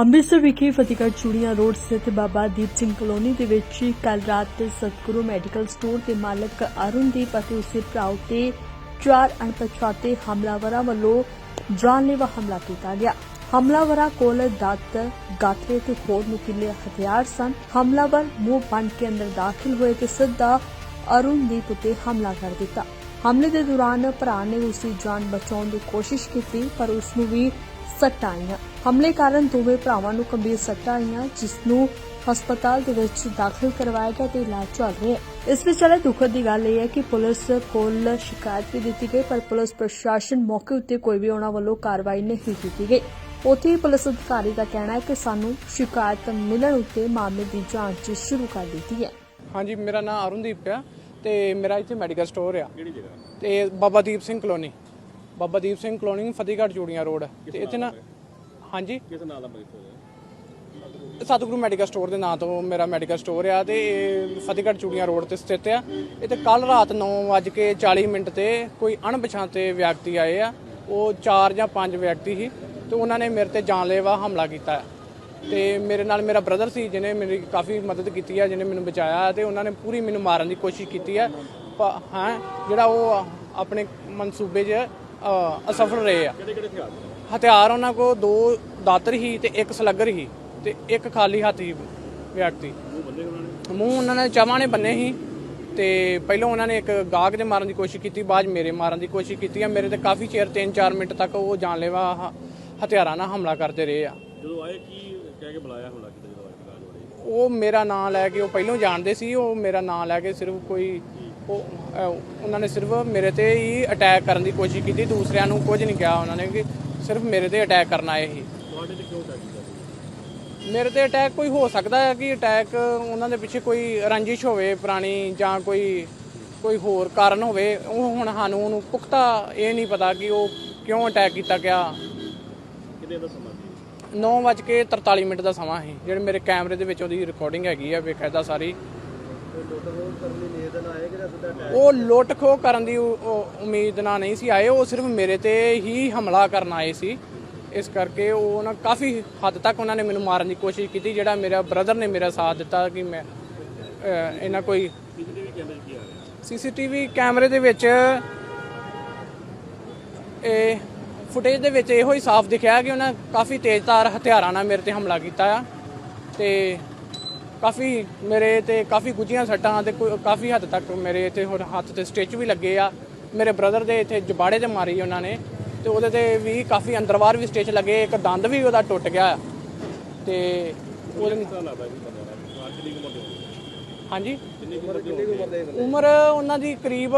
ਅੰਮ੍ਰਿਤਸਰ ਵਿਖੇ ਫਤਿਹਗੜ੍ਹ ਚੂੜੀਆਂ ਰੋਡ ਸਥਿਤ ਬਾਬਾ ਦੀਪ ਸਿੰਘ ਕਲੋਨੀ ਦੇ ਵਿੱਚ ਕੱਲ ਰਾਤ ਸਤਿਗੁਰੂ ਮੈਡੀਕਲ ਸਟੋਰ ਦੇ ਮਾਲਕ ਅਰੁਣਦੀਪ ਅਤੇ ਉਸਦੇ ਭਰਾ ਉੱਤੇ ਚਾਰ ਅਣਪਛਾਤੇ ਹਮਲਾਵਰਾਂ ਵੱਲੋਂ ਜਾਨਲੇਵਾ ਹਮਲਾ ਕੀਤਾ ਗਿਆ। ਹਮਲਾਵਰਾਂ ਕੋਲ ਦਾਤ, ਗਾਤਰੇ ਤੇ ਹੋਰ ਨੁਕੀਲੇ ਹਥਿਆਰ ਸਨ। ਹਮਲਾਵਰ ਮੂੰਹ ਬੰਨ ਕੇ ਅੰਦਰ ਦਾਖਲ ਹੋਏ ਤੇ ਸਿੱਧਾ ਅਰੁਣਦੀਪ ਉੱਤੇ ਹਮਲਾ ਕਰ ਦਿੱਤਾ। ਹਮਲੇ ਦੇ ਦੌਰਾਨ ਭਰਾ ਨੇ ਉਸ ਦੀ ਜਾਨ ਬਚਾਉਣ ਦੀ ਕੋਸ਼ਿਸ਼ ਕੀਤੀ, ਪਰ ਉਸ ਨੂੰ ਵੀ ਸੱਟਾਂ ਆਈਆਂ। ਹਮਲੇ ਕਾਰਨ ਦੋਵੇਂ ਭਰਾਵਾਂ ਨੂੰ ਗੰਭੀਰ ਸੱਟਾਂ ਆਈਆਂ ਜਿਸ ਨੂੰ ਹਸਪਤਾਲ ਦੇ ਵਿੱਚ ਦਾਖਲ ਕਰਵਾਇਆ ਗਿਆ ਤੇ ਇਲਾਜ ਚੱਲ ਰਿਹਾ ਹੈ। ਇਸ ਵਿਚਾਲੇ ਦੁਖਦ ਦੀ ਗੱਲ ਇਹ ਹੈ ਕਿ ਪੁਲਿਸ ਕੋਲ ਸ਼ਿਕਾਇਤ ਵੀ ਦਿੱਤੀ ਗਈ ਪਰ ਪੁਲਿਸ ਪ੍ਰਸ਼ਾਸਨ ਮੌਕੇ ਉੱਤੇ ਕੋਈ ਵੀ ਉਹਨਾਂ ਵੱਲੋਂ ਕਾਰਵਾਈ ਨਹੀਂ ਕੀਤੀ ਗਈ। ਉੱਥੇ ਹੀ ਪੁਲਿਸ ਅਧਿਕਾਰੀ ਦਾ ਕਹਿਣਾ ਹੈ ਕਿ ਸਾਨੂੰ ਸ਼ਿਕਾਇਤ ਮਿਲਣ ਉੱਤੇ ਮਾਮਲੇ ਦੀ ਜਾਂਚ ਸ਼ੁਰੂ ਕਰ ਦਿੱਤੀ ਹੈ। ਹਾਂਜੀ ਮੇਰਾ ਨਾਮ ਅਰੁਣਦੀਪ ਆ ਤੇ ਮੇਰਾ ਇੱਥੇ ਮੈਡੀਕਲ ਸਟੋਰ ਆ। ਕਿਹੜੀ ਜਗ੍ਹਾ? ਤੇ Baba Deep Singh colony. Baba Deep Singh colony Fatehgarh Churian road. ਤੇ ਇੱਥੇ ਨਾ ਹਾਂਜੀ? ਕਿਸ ਨਾਲ ਦਾ ਮਰੀਜ਼ ਸਤਿਗੁਰੂ ਮੈਡੀਕਲ ਸਟੋਰ ਦੇ ਨਾਂ ਤੋਂ ਮੇਰਾ ਮੈਡੀਕਲ ਸਟੋਰ ਆ ਤੇ ਇਹ ਫਤਿਹਗੜ੍ਹ ਚੂੜੀਆਂ ਰੋਡ ਤੇ ਸਥਿਤ ਆ। ਤੇ ਕੱਲ ਰਾਤ 9:40 ਮਿੰਟ ਤੇ ਕੋਈ ਅਣਪਛਾਤੇ ਵਿਅਕਤੀ ਆਏ ਆ। ਉਹ 4 ਜਾਂ 5 ਵਿਅਕਤੀ ਸੀ ਤੇ ਉਹਨਾਂ ਨੇ ਮੇਰੇ ਤੇ ਜਾਨਲੇਵਾ ਹਮਲਾ ਕੀਤਾ ਹੈ। ਤੇ ਮੇਰੇ ਨਾਲ ਮੇਰਾ ਬ੍ਰਦਰ ਸੀ ਜਿਹਨੇ ਮੇਰੀ ਕਾਫੀ ਮਦਦ ਕੀਤੀ ਹੈ ਜਿਹਨੇ ਮੈਨੂੰ ਬਚਾਇਆ ਤੇ ਉਹਨਾਂ ਨੇ ਪੂਰੀ ਮੈਨੂੰ ਮਾਰਨ ਦੀ ਕੋਸ਼ਿਸ਼ ਕੀਤੀ ਹੈ ਹਾਂ? ਜਿਹੜਾ ਉਹ ਆਪਣੇ ਮਨਸੂਬੇ 'ਚ ਅਸਫਲ ਰਹੇ ਆ। ਹਥਿਆਰ ਉਹਨਾਂ ਕੋਲ ਦੋ ਦਾਤਰ ਹੀ ਤੇ ਇੱਕ ਸਲੱਗਰ ਹੀ ਤੇ ਇੱਕ ਖਾਲੀ ਹੱਥ ਹੀ ਵਿਅਕਤੀ। ਮੂੰਹ ਉਹਨਾਂ ਨੇ ਚਾਵਾਂ ਨੇ ਬੰਨੇ ਸੀ ਤੇ ਪਹਿਲਾਂ ਉਹਨਾਂ ਨੇ ਇੱਕ ਗਾਹਕ ਦੇ ਮਾਰਨ ਦੀ ਕੋਸ਼ਿਸ਼ ਕੀਤੀ ਬਾਅਦ ਮੇਰੇ ਮਾਰਨ ਦੀ ਕੋਸ਼ਿਸ਼ ਕੀਤੀ ਆ। ਮੇਰੇ ਤੇ ਕਾਫੀ ਚਿਰ 3-4 ਮਿੰਟ ਤੱਕ ਉਹ ਜਾਨਲੇਵਾ ਹ- ਹਥਿਆਰਾਂ ਨਾਲ ਹਮਲਾ ਕਰਦੇ ਰਹੇ ਆ। ਜਦੋਂ ਆਏ ਕੀ ਕਹਿ ਕੇ ਬੁਲਾਇਆ ਹਮਲਾ ਕੀਤਾ ਜਦੋਂ ਆਏ ਦੁਕਾਨ ਵਾਲੇ? ਉਹ ਮੇਰਾ ਨਾਮ ਲੈ ਕੇ ਉਹ ਪਹਿਲਾਂ ਜਾਣਦੇ ਸੀ ਉਹ ਮੇਰਾ ਨਾਮ ਲੈ ਕੇ ਸਿਰਫ ਕੋਈ ਉਹ ਅਹ, ਉਹਨਾਂ ਨੇ ਸਿਰਫ ਮੇਰੇ ਤੇ ਹੀ ਅਟੈਕ ਕਰਨ ਦੀ ਕੋਸ਼ਿਸ਼ ਕੀਤੀ ਦੂਸਰਿਆਂ ਨੂੰ ਕੁਝ ਨਹੀਂ ਕਿਹਾ ਉਹਨਾਂ ਨੇ ਕਿ ਸਿਰਫ ਮੇਰੇ ਤੇ ਅਟੈਕ ਕਰਨ ਆਏ ਸੀ। ਤੁਹਾਡੇ ਤੇ ਕਿਉਂ ਅਟੈਕ ਕੀਤਾ ਸੀ ਮੇਰੇ ਤੇ ਅਟੈਕ ਕੋਈ ਹੋ ਸਕਦਾ ਹੈ ਕਿ ਅਟੈਕ ਉਹਨਾਂ ਦੇ ਪਿੱਛੇ ਕੋਈ ਰੰਜਿਸ਼ ਹੋਵੇ ਪੁਰਾਣੀ ਜਾਂ ਕੋਈ ਕੋਈ ਹੋਰ ਕਾਰਨ ਹੋਵੇ ਉਹ ਹੁਣ ਸਾਨੂੰ ਉਹਨੂੰ ਪੁਖਤਾ ਇਹ ਨਹੀਂ ਪਤਾ ਕਿ ਉਹ ਕਿਉਂ ਅਟੈਕ ਕੀਤਾ ਗਿਆ। ਕਿੰਨੇ ਦਾ ਸਮਾਂ ਸੀ? 9:43 ਮਿੰਟ ਦਾ ਸਮਾਂ ਸੀ ਜਿਹੜੇ ਮੇਰੇ ਕੈਮਰੇ ਦੇ ਵਿੱਚ ਉਹਦੀ ਰਿਕਾਰਡਿੰਗ ਹੈਗੀ ਆ ਬੇਕਾਇਦਾ ਸਾਰੀ। ਉਹ ਲੁੱਟ ਖੋਹ ਕਰਨ ਦੀ ਉਮੀਦ ਨਾਲ ਨਹੀਂ ਸੀ ਆਏ, ਉਹ ਸਿਰਫ ਮੇਰੇ ਤੇ ਹੀ ਹਮਲਾ ਕਰਨ ਆਏ ਸੀ। ਇਸ ਕਰਕੇ ਉਹ ਨਾ ਕਾਫੀ ਹੱਦ ਤੱਕ ਉਹਨਾਂ ਨੇ ਮੈਨੂੰ ਮਾਰਨ ਦੀ ਕੋਸ਼ਿਸ਼ ਕੀਤੀ, ਜਿਹੜਾ ਮੇਰਾ ਬ੍ਰਦਰ ਨੇ ਮੇਰਾ ਸਾਥ ਦਿੱਤਾ ਕਿ ਮੈਂ ਇਹਨਾਂ ਕੋਈ ਸੀਸੀਟੀਵੀ ਕੈਮਰੇ 'ਚ ਕੀ ਸੀਸੀਟੀਵੀ ਕੈਮਰੇ ਦੇ ਵਿੱਚ, ਇਹ ਫੁਟੇਜ ਦੇ ਵਿੱਚ ਇਹੋ ਹੀ ਸਾਫ਼ ਦਿਖਿਆ ਕਿ ਉਹਨਾਂ ਕਾਫੀ ਤੇਜ਼ਧਾਰ ਹਥਿਆਰਾਂ ਨਾਲ ਮੇਰੇ ਤੇ ਹਮਲਾ ਕੀਤਾ ਆ। ਤੇ ਕਾਫੀ ਮੇਰੇ ਤੇ ਕਾਫੀ ਗੁੱਝੀਆਂ ਸੱਟਾਂ ਤੇ ਕੋਈ- ਕਾਫੀ ਹੱਦ ਤੱਕ ਮੇਰੇ ਇੱਥੇ ਹੋਰ ਹੱਥ ਤੇ ਸਟਿਚ ਵੀ ਲੱਗੇ ਆ। ਮੇਰੇ ਬ੍ਰਦਰ ਦੇ ਇੱਥੇ ਜਬਾੜੇ ਤੇ ਮਾਰੀ ਉਹਨਾਂ ਨੇ ਤੇ ਉਹਦੇ ਤੇ ਵੀ ਕਾਫੀ ਅੰਦਰਵਾਰ ਵੀ ਸਟਿਚ ਲੱਗੇ ਇੱਕ ਦੰਦ ਵੀ ਉਹਦਾ ਟੁੱਟ ਗਿਆ। ਤੇ ਉਹਦੇ ਹਾਂਜੀ? ਉਮਰ ਉਹਨਾਂ ਦੀ ਕਰੀਬ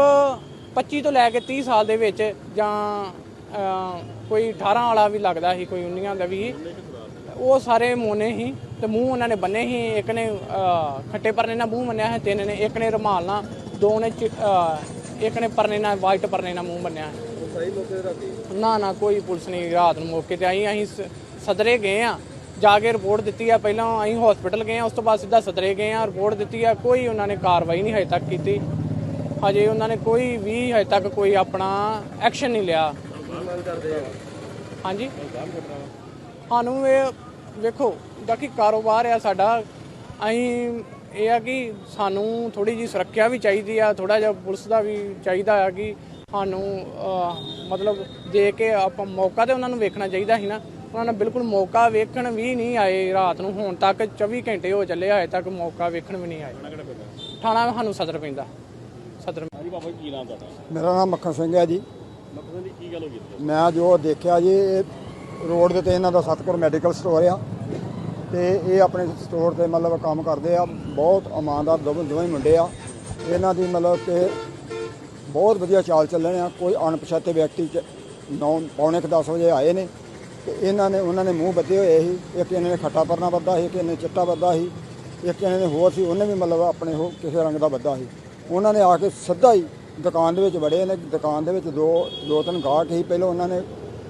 25 ਤੋਂ ਲੈ ਕੇ 30 ਸਾਲ ਦੇ ਵਿੱਚ ਜਾਂ ਅਹ, ਕੋਈ 18 ਵਾਲਾ ਵੀ ਲੱਗਦਾ ਸੀ ਕੋਈ 19 ਦਾ ਵੀ। ਉਹ ਸਾਰੇ ਮੋਨੇ ਹੀ ਤੇ ਮੂੰਹ ਉਹਨਾਂ ਨੇ ਬੰਨੇ ਸੀ, ਇੱਕ ਨੇ ਖੱਟੇ ਪਰਨੇ ਨਾਲ ਮੂੰਹ ਬੰਨਿਆ ਹੈ ਤਿੰਨ ਨੇ, ਇੱਕ ਨੇ ਰੁਮਾਲ ਨਾਲ, ਦੋ ਨੇ ਇੱਕ ਨੇ ਪਰਨੇ ਨਾਲ, ਵਾਈਟ ਪਰਨੇ ਨਾਲ ਮੂੰਹ ਬੰਨਿਆ ਹੈ ਨਾ ਨਾ, ਕੋਈ ਪੁਲਿਸ ਨਹੀਂ, ਰਾਤ ਨੂੰ ਮੌਕੇ ਤੇ ਆਈ, ਅਸੀਂ ਸ- ਸਦਰੇ ਗਏ ਆ ਜਾ ਕੇ ਰਿਪੋਰਟ ਦਿੱਤੀ ਆ, ਪਹਿਲਾਂ ਅਸੀਂ ਹਸਪੀਟਲ ਗਏ ਆ ਉਸ ਤੋਂ ਬਾਅਦ ਸਿੱਧਾ ਸਦਰੇ ਗਏ ਆ ਰਿਪੋਰਟ ਦਿੱਤੀ ਆ, ਕੋਈ ਉਹਨਾਂ ਨੇ ਕਾਰਵਾਈ ਨਹੀਂ ਹਜੇ ਤੱਕ ਕੀਤੀ। ਹਜੇ ਉਹਨਾਂ ਨੇ ਕੋਈ ਵੀ ਹਜੇ ਤੱਕ ਕੋਈ ਆਪਣਾ ਐਕਸ਼ਨ ਨਹੀਂ ਲਿਆ। ਹਾਂਜੀ? ਸਾਨੂੰ ਇਹ ਵੇਖੋ ਬਾਕੀ ਕਾਰੋਬਾਰ ਆ ਸਾਡਾ ਅਸੀਂ ਇਹ ਆ ਕਿ ਸਾਨੂੰ ਥੋੜੀ ਜੀ ਸੁਰੱਖਿਆ ਵੀ ਚਾਹੀਦੀ ਆ ਥੋੜਾ ਜਿਹਾ ਪੁਲਿਸ ਦਾ ਵੀ ਚਾਹੀਦਾ ਆ ਕਿ ਸਾਨੂੰ ਮਤਲਬ ਦੇ ਕੇ ਆਪਾਂ ਮੌਕਾ ਤੇ ਉਹਨਾਂ ਨੂੰ ਵੇਖਣਾ ਚਾਹੀਦਾ ਸੀ ਨਾ। ਉਹਨਾਂ ਨੇ ਬਿਲਕੁਲ ਮੌਕਾ ਵੇਖਣ ਵੀ ਨਹੀਂ ਆਏ ਰਾਤ ਨੂੰ ਹੁਣ ਤੱਕ 24 ਘੰਟੇ ਹੋ ਚੱਲੇ ਹਜੇ ਤੱਕ ਮੌਕਾ ਵੇਖਣ ਵੀ ਨਹੀਂ ਆਏ। ਥਾਣਾ ਸਾਨੂੰ ਸਦਰ ਪੈਂਦਾ। ਸਦਰ। ਹਾਂਜੀ ਬਾਬਾ ਜੀ ਕੀ ਨਾਮ ਤੁਹਾਡਾ? ਮੇਰਾ ਨਾਮ ਮੱਖਣ ਸਿੰਘ ਹੈ ਜੀ। ਮਕਸਦ ਦੀ ਕੀ ਗੱਲ ਹੋ ਗਈ? ਮੈਂ ਜੋ ਦੇਖਿਆ ਜੀ ਇਹ ਰੋਡ ਦੇ ਤੇ ਇਹਨਾਂ ਦਾ ਸਤਗੁਰ ਮੈਡੀਕਲ ਸਟੋਰ ਆ ਤੇ ਇਹ ਆਪਣੇ ਸਟੋਰ ਤੇ ਮਤਲਬ ਕੰਮ ਕਰਦੇ ਆ, ਬਹੁਤ ਇਮਾਨਦਾਰ ਦੋਵੇਂ ਦੋਵੇਂ ਮੁੰਡੇ ਆ। ਇਹਨਾਂ ਦੀ ਮਤਲਬ ਕਿ ਬਹੁਤ ਵਧੀਆ ਚਾਲ ਚੱਲਣ ਆ, ਕੋਈ ਅਣਪਛਾਤੇ ਵਿਅਕਤੀ ਚ ਨੌ ਪੌਣੇ ਕੁ 10 ਵਜੇ ਆਏ ਨੇ ਤੇ ਇਹਨਾਂ ਨੇ ਉਹਨਾਂ ਨੇ ਮੂੰਹ ਬੱਧੇ ਹੋਏ ਸੀ, ਇੱਕ ਇਹਨਾਂ ਨੇ ਖੱਟਾ ਪਰਨਾ ਬੱਧਾ ਸੀ, ਇੱਕ ਇਹਨੇ ਚਿੱਟਾ ਬੱਧਾ ਸੀ, ਇੱਕ ਇਹਨਾਂ ਨੇ ਹੋਰ ਸੀ, ਉਹਨੇ ਵੀ ਮਤਲਬ ਆਪਣੇ ਉਹ ਕਿਸੇ ਰੰਗ ਦਾ ਬੱਧਾ ਸੀ। ਉਹਨਾਂ ਨੇ ਆ ਕੇ ਸਿੱਧਾ ਹੀ ਦੁਕਾਨ ਦੇ ਵਿੱਚ ਵੜੇ ਨੇ, ਦੁਕਾਨ ਦੇ ਵਿੱਚ ਦੋ ਦੋ ਤਿੰਨ ਗਾਹਕ ਸੀ, ਪਹਿਲਾਂ ਉਹਨਾਂ ਨੇ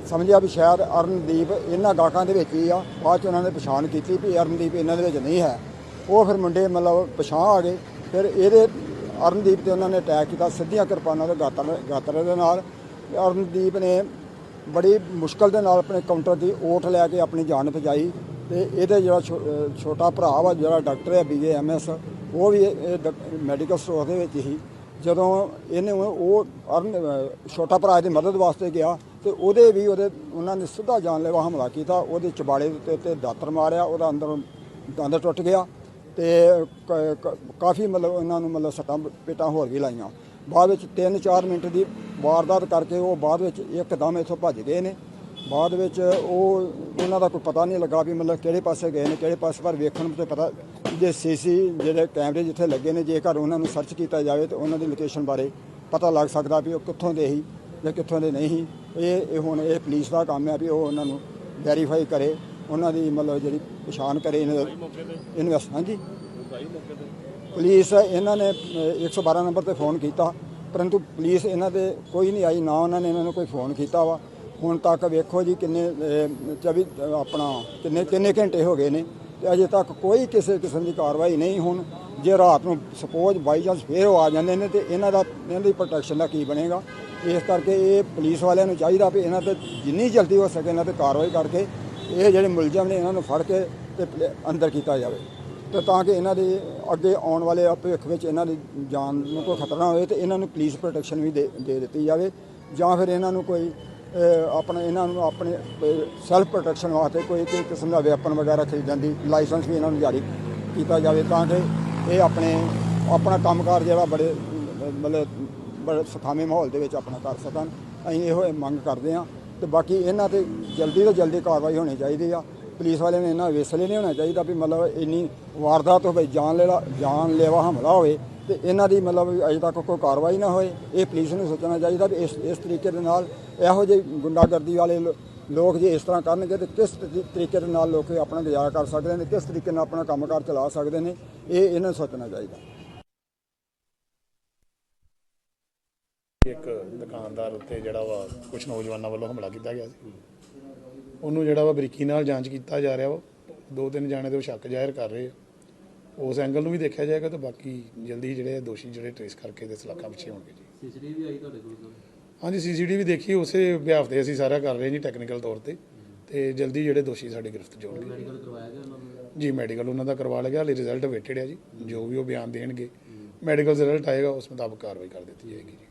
ਸਮਝਿਆ ਵੀ ਸ਼ਾਇਦ ਅਰਨਦੀਪ ਇਹਨਾਂ ਗਾਹਕਾਂ ਦੇ ਵਿੱਚ ਹੀ ਆ, ਬਾਅਦ ਚ ਉਹਨਾਂ ਨੇ ਪਛਾਣ ਕੀਤੀ ਵੀ ਅਰਨਦੀਪ ਇਹਨਾਂ ਦੇ ਵਿੱਚ ਨਹੀਂ ਹੈ। ਉਹ ਫਿਰ ਮੁੰਡੇ ਮਤਲਬ ਪਛਾਣ ਆ ਗਏ, ਫਿਰ ਇਹਦੇ ਅਰਨਦੀਪ ਤੇ ਉਹਨਾਂ ਨੇ ਅਟੈਕ ਕੀਤਾ, ਸਿੱਧੀਆਂ ਕਿਰਪਾਨਾਂ ਦੇ ਗਾਤਰ ਗਾਤਰ ਦੇ ਨਾਲ। ਅਰਨਦੀਪ ਨੇ ਬੜੀ ਮੁਸ਼ਕਲ ਦੇ ਨਾਲ ਆਪਣੇ ਕਾਊਂਟਰ ਦੀ ਓਠ ਲੈ ਕੇ ਆਪਣੀ ਜਾਨ ਬਚਾਈ ਤੇ ਇਹਦੇ ਜਿਹੜਾ ਛੋ- ਛੋਟਾ ਭਰਾ ਵਾ, ਜਿਹੜਾ ਡਾਕਟਰ ਹੈ ਬੀਏਐਮਐਸ ਉਹ ਵੀ ਇਹ ਮੈਡੀਕਲ ਸਟੋਰ ਦੇ ਵਿੱਚ ਹੀ। ਜਦੋਂ ਇਹਨੇ ਉਹ ਅਰਨ ਛੋਟਾ ਭਰਾ ਦੀ ਮਦਦ ਵਾਸਤੇ ਗਿਆ ਤੇ ਉਹਦੇ ਵੀ ਉਹਦੇ, ਉਹਨਾਂ ਨੇ ਸਿੱਧਾ ਜਾਨਲੇਵਾ ਹਮਲਾ ਕੀਤਾ, ਉਹਦੇ ਚਬਾੜੇ ਦੇ ਉੱਤੇ ਤੇ ਦਾਤਰ ਮਾਰਿਆ, ਉਹਦਾ ਅੰਦਰੋਂ ਦੰਦ ਟੁੱਟ ਗਿਆ ਤੇ ਕ- ਕ- ਕਾਫੀ ਮਤਲਬ ਉਹਨਾਂ ਨੂੰ ਮਤਲਬ ਸੱਟਾਂ ਪੇਟਾਂ ਹੋਰ ਵੀ ਲਾਈਆਂ। ਬਾਅਦ ਵਿੱਚ 3-4 ਮਿੰਟ ਦੀ ਵਾਰਦਾਤ ਕਰਕੇ ਉਹ ਬਾਅਦ ਵਿੱਚ ਇੱਕਦਮ ਇੱਥੋਂ ਭੱਜ ਗਏ ਨੇ। ਬਾਅਦ ਵਿੱਚ ਉਹ, ਉਹਨਾਂ ਦਾ ਕੋਈ ਪਤਾ ਨਹੀਂ ਲੱਗਾ ਵੀ ਮਤਲਬ ਕਿਹੜੇ ਪਾਸੇ ਗਏ ਨੇ, ਕਿਹੜੇ ਪਾਸੇ, ਪਰ ਵੇਖਣ ਨੂੰ ਤੇ ਪਤਾ ਜੇ ਸੀਸੀ ਜਿਹੜੇ ਕੈਮਰੇ ਜਿੱਥੇ ਲੱਗੇ ਨੇ, ਜੇਕਰ ਉਹਨਾਂ ਨੂੰ ਸਰਚ ਕੀਤਾ ਜਾਵੇ ਤੇ ਉਹਨਾਂ ਦੀ ਲੋਕੇਸ਼ਨ ਬਾਰੇ ਪਤਾ ਲੱਗ ਸਕਦਾ ਵੀ ਉਹ ਕਿੱਥੋਂ ਦੇ ਸੀ ਜਾਂ ਕਿੱਥੋਂ ਦੇ ਨਹੀਂ। ਸੀ ਇਹ ਇਹ ਹੁਣ ਇਹ ਪੁਲਿਸ ਦਾ ਕੰਮ ਹੈ ਵੀ ਉਹ ਉਹਨਾਂ ਨੂੰ ਵੈਰੀਫਾਈ ਕਰੇ ਉਹਨਾਂ ਦੀ ਮਤਲਬ ਜਿਹੜੀ ਪਛਾਣ ਕਰੇ ਇਨਵੈਸਟ ਹਾਂਜੀ। ਪੁਲਿਸ ਇਹਨਾਂ ਨੇ ਅਹ, 112 ਨੰਬਰ ਤੇ ਫੋਨ ਕੀਤਾ ਪਰੰਤੂ ਪੁਲਿਸ ਇਹਨਾਂ ਦੇ ਕੋਈ ਨਹੀਂ ਆਈ ਨਾ ਉਹਨਾਂ ਨੇ ਇਹਨਾਂ ਨੂੰ ਕੋਈ ਫੋਨ ਕੀਤਾ ਵਾ। ਹੁਣ ਤੱਕ ਵੇਖੋ ਜੀ ਕਿੰਨੇ ਅਹ, 24 ਆਪਣਾ ਕਿੰਨੇ ਕਿੰਨੇ ਘੰਟੇ ਹੋ ਗਏ ਨੇ ਤੇ ਅਜੇ ਤੱਕ ਕੋਈ ਕਿਸੇ ਕਿਸਮ ਦੀ ਕਾਰਵਾਈ ਨਹੀਂ ਹੁਣ ਜੇ ਰਾਤ ਨੂੰ ਸਪੋਜ਼ ਬਾਈ ਚਾਂਸ ਫੇਰ ਉਹ ਆ ਜਾਂਦੇ ਨੇ ਤੇ ਇਹਨਾਂ ਦਾ ਇਹਨਾਂ ਦੀ ਪ੍ਰੋਟੈਕਸ਼ਨ ਦਾ ਕੀ ਬਣੇਗਾ? ਇਸ ਕਰਕੇ ਇਹ ਪੁਲਿਸ ਵਾਲਿਆਂ ਨੂੰ ਚਾਹੀਦਾ ਵੀ ਇਹਨਾਂ ਤੇ ਜਿੰਨੀ ਜਲਦੀ ਹੋ ਸਕੇ ਇਹਨਾਂ ਤੇ ਕਾਰਵਾਈ ਕਰਕੇ ਇਹ ਜਿਹੜੇ ਮੁਲਜ਼ਮ ਨੇ ਇਹਨਾਂ ਨੂੰ ਫੜ ਕੇ ਤੇ ਪਲੇ- ਅੰਦਰ ਕੀਤਾ ਜਾਵੇ। ਤੇ ਤਾਂ ਕਿ ਇਹਨਾਂ ਦੇ ਅੱਗੇ ਆਉਣ ਵਾਲੇ ਭਵਿੱਖ ਵਿੱਚ ਇਹਨਾਂ ਦੀ ਜਾਨ ਨੂੰ ਕੋਈ ਖਤਰਾ ਨਾ ਹੋਵੇ ਤੇ ਇਹਨਾਂ ਨੂੰ ਪੁਲਿਸ ਪ੍ਰੋਟੈਕਸ਼ਨ ਵੀ ਦੇ ਦੇ ਦਿੱਤੀ ਜਾਵੇ ਜਾਂ ਫਿਰ ਇਹਨਾਂ ਨੂੰ ਕੋਈ ਆਪਣਾ ਇਹਨਾਂ ਨੂੰ ਆਪਣੇ ਸੈਲਫ ਪ੍ਰੋਟੈਕਸ਼ਨ ਵਾਸਤੇ ਕੋਈ ਕੋਈ ਕਿਸਮ ਦਾ ਵੈਪਨ ਵਗੈਰਾ ਖਰੀਦਣ ਦੀ ਲਾਇਸੈਂਸ ਵੀ ਇਹਨਾਂ ਨੂੰ ਜਾਰੀ ਕੀਤਾ ਜਾਵੇ ਤਾਂ ਕਿ ਇਹ ਆਪਣੇ, ਆਪਣਾ ਕੰਮਕਾਰ ਜਿਹੜਾ ਬੜੇ, ਮਤਲਬ ਬੜੇ ਸੁਖਾਵੇਂ ਮਾਹੌਲ ਦੇ ਵਿੱਚ ਆਪਣਾ ਕਰ ਸਕਣ। ਅਸੀਂ ਇਹੋ ਮੰਗ ਕਰਦੇ ਹਾਂ ਤੇ ਬਾਕੀ ਇਹਨਾਂ ਤੇ ਜਲਦੀ ਤੋਂ ਜਲਦੀ ਕਾਰਵਾਈ ਹੋਣੀ ਚਾਹੀਦੀ ਆ। ਪੁਲਿਸ ਵਾਲਿਆਂ ਨੇ ਇਹਨਾਂ ਵੇਸਲੇ ਨਹੀਂ ਹੋਣਾ ਚਾਹੀਦਾ ਵੀ ਮਤਲਬ ਇੰਨੀ ਵਾਰਦਾਤ ਹੋਵੇ ਜਾਨ ਲੈਵਾ ਜਾਨ ਲੈਵਾ ਹਮਲਾ ਹੋਵੇ ਤੇ ਇਹਨਾਂ ਦੀ ਮਤਲਬ ਅਜੇ ਤੱਕ ਕੋਈ ਕਾਰਵਾਈ ਨਾ ਹੋਏ। ਇਹ ਪੁਲਿਸ ਨੂੰ ਸੋਚਣਾ ਚਾਹੀਦਾ ਵੀ ਇਸ ਇਸ ਤਰੀਕੇ ਦੇ ਨਾਲ ਇਹੋ ਜਿਹੇ ਗੁੰਡਾਗਰਦੀ ਵਾਲੇ ਲੋ- ਲੋਕ ਜੇ ਇਸ ਤਰ੍ਹਾਂ ਕਰਨਗੇ ਤੇ ਕਿਸ ਤਰੀ- ਤਰੀਕੇ ਦੇ ਨਾਲ ਲੋਕ ਆਪਣਾ ਗੁਜ਼ਾਰਾ ਕਰ ਸਕਦੇ ਨੇ ਕਿਸ ਤਰੀਕੇ ਨਾਲ ਆਪਣਾ ਕੰਮਕਾਰ ਚਲਾ ਸਕਦੇ ਨੇ ਇਹ ਇਹਨਾਂ ਨੂੰ ਸੋਚਣਾ ਚਾਹੀਦਾ। ਇੱਕ ਦੁਕਾਨਦਾਰ ਉੱਤੇ ਜਿਹੜਾ ਵਾ ਕੁਝ ਨੌਜਵਾਨਾਂ ਵੱਲੋਂ ਹਮਲਾ ਕੀਤਾ ਗਿਆ ਸੀ। ਉਹਨੂੰ ਜਿਹੜਾ ਵਾ ਬਰੀਕੀ ਨਾਲ ਜਾਂਚ ਕੀਤਾ ਜਾ ਰਿਹਾ ਵਾ ਦੋ ਤਿੰਨ ਜਾਣੇ ਦੇ ਉਹ ਸ਼ੱਕ ਜ਼ਾਹਿਰ ਕਰ ਰਹੇ ਆ। ਉਸ ਐਂਗਲ ਨੂੰ ਵੀ ਦੇਖਿਆ ਜਾਏਗਾ ਤੇ ਬਾਕੀ ਜਲਦੀ ਜਿਹੜੇ ਦੋਸ਼ੀ ਜਿਹੜੇ ਟ੍ਰੇਸ ਕਰਕੇ ਤੇ ਸਲਾਖਾਂ ਪਿੱਛੇ ਹੋਣਗੇ ਜੀ। ਸੀਸੀਟੀਵੀ ਆਈ ਤੁਹਾਡੇ ਕੋਲ ਹਾਂਜੀ ਸੀਸੀਟੀਵੀ ਦੇਖੀ ਉਸੇ ਵਿਆਹ ਤੇ ਅਸੀਂ ਸਾਰਾ ਕਰ ਰਹੇ ਜੀ ਟੈਕਨੀਕਲ ਤੌਰ ਤੇ। ਤੇ ਜਲਦੀ ਜਿਹੜੇ ਦੋਸ਼ੀ ਸਾਡੇ ਗ੍ਰਿਫਤ ਚ ਹੋਣਗੇ। ਮੈਡੀਕਲ ਕਰਵਾਇਆ ਗਿਆ ਉਹਨਾਂ ਨੂੰ ਜੀ ਮੈਡੀਕਲ ਉਹਨਾਂ ਦਾ ਕਰਵਾ ਲਿਆ ਹਾਲੇ ਰਿਜ਼ਲਟ ਵੇਟਡ ਹੈ ਜੀ। ਜੋ ਵੀ ਉਹ ਬਿਆਨ ਦੇਣਗੇ ਮੈਡੀਕਲ ਰਿਜ਼ਲਟ ਆਏਗਾ ਉਸ ਮੁਤਾਬਕ ਕਾਰਵਾਈ ਕਰ ਦਿੱਤੀ ਜਾਏਗੀ ਜੀ।